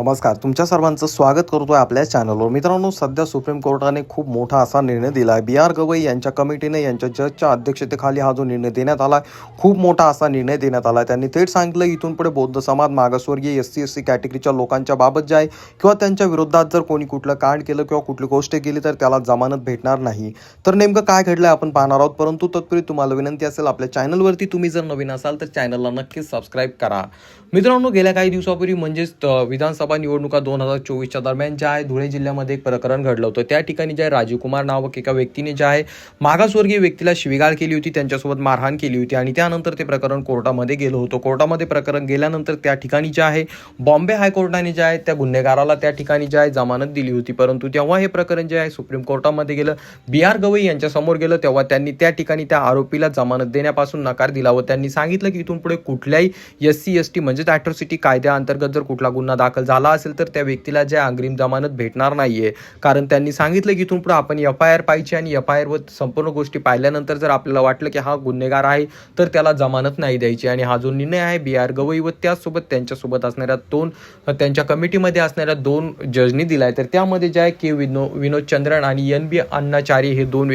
नमस्कार तुमच्या सर्वांचं स्वागत करतोय आपल्या चॅनलवर मित्रांनो सध्या सुप्रीम कोर्टाने खूप मोठा असा निर्णय दिला आहे बी आर गवई यांच्या कमिटीने यांच्या जजच्या अध्यक्षतेखाली हा जो निर्णय देण्यात आला खूप मोठा असा निर्णय देण्यात आला त्यांनी थेट सांगितलं इथून पुढे बौद्ध समाज मागासवर्गीय एस सी एस सी कॅटेगरीच्या लोकांच्या बाबत जे आहे किंवा त्यांच्या विरोधात जर कोणी कुठलं कांड केलं किंवा कुठली गोष्ट केली तर त्याला जमानत भेटणार नाही. तर नेमकं काय घडलं आपण पाहणार आहोत. परंतु तत्पूर्वी तुम्हाला विनंती असेल आपल्या चॅनलवरती तुम्ही जर नवीन असाल तर चॅनलला नक्कीच सबस्क्राईब करा. मित्रांनो गेल्या काही दिवसापूर्वी म्हणजेच विधानसभा विधानसभा निवडणुका दोन हजार चोवीसच्या दरम्यान जे आहे धुळे जिल्ह्यामध्ये एक प्रकरण घडलं होतं. त्या ठिकाणी जे आहे राजीव कुमार नावक एका व्यक्तीने जे आहे मागासवर्गीय व्यक्तीला शिवीगाळ केली होती त्यांच्यासोबत मारहाण केली होती आणि त्यानंतर ते प्रकरण कोर्टामध्ये गेलं होतं. कोर्टामध्ये प्रकरण गेल्यानंतर त्या ठिकाणी जे आहे बॉम्बे हायकोर्टाने जे आहे त्या गुन्हेगाराला त्या ठिकाणी जे आहे जमानत दिली होती. परंतु तेव्हा हे प्रकरण जे आहे सुप्रीम कोर्टामध्ये गेलं. बी आर गवई यांच्यासमोर गेलं तेव्हा त्यांनी त्या ठिकाणी त्या आरोपीला जमानत देण्यापासून नकार दिला व त्यांनी सांगितलं की इथून पुढे कुठल्याही एस सी एस टी म्हणजेच अॅट्रॉसिटी कायद्याअंतर्गत जर कुठला गुन्हा दाखल झाला असेल तर त्या व्यक्तीला जे अग्रिम जमानत भेटणार नाहीये. कारण त्यांनी सांगितलं की इथून पुढे आपण एफ आय आर पाहिजे आणि एफ आय आर व संपूर्ण गोष्टी पाहिल्यानंतर जर आपल्याला वाटलं की हा गुन्हेगार आहे तर त्याला जमानत नाही द्यायची. आणि हा जो निर्णय आहे बी आर गवई व त्याचसोबत त्यांच्यासोबत असणाऱ्या दोन त्यांच्या कमिटीमध्ये असणाऱ्या दोन जजनी दिलाय. तर त्यामध्ये जे आहे के विनो विनोद चंद्रन आणि एन बी अण्णाचारी हे दोन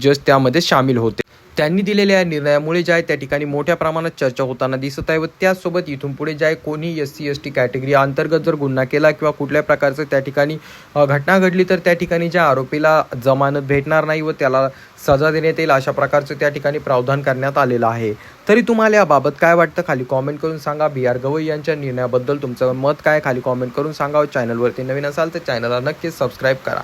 जज त्यामध्ये सामील होते. त्यांनी दिलेल्या या निर्णयामुळे जे आहे त्या ठिकाणी मोठ्या प्रमाणात चर्चा होताना दिसत आहे व त्याचसोबत इथून पुढे जे आहे कोणी S C S T category अंतर्गत जर गुन्हा केला किंवा कुठल्या प्रकारचं त्या ठिकाणी घटना घडली तर त्या ठिकाणी ज्या आरोपीला जमानत भेटणार नाही व त्याला सजा देण्यात येईल अशा प्रकारचं त्या ठिकाणी प्रावधान करण्यात आलेलं आहे. तरी तुम्हाला याबाबत काय वाटतं? खाली कॉमेंट करून सांगा. बी आर गवई यांच्या निर्णयाबद्दल तुमचं मत काय खाली कॉमेंट करून सांगा चॅनलवरती नवीन असाल तर चॅनलला नक्कीच सबस्क्राईब करा.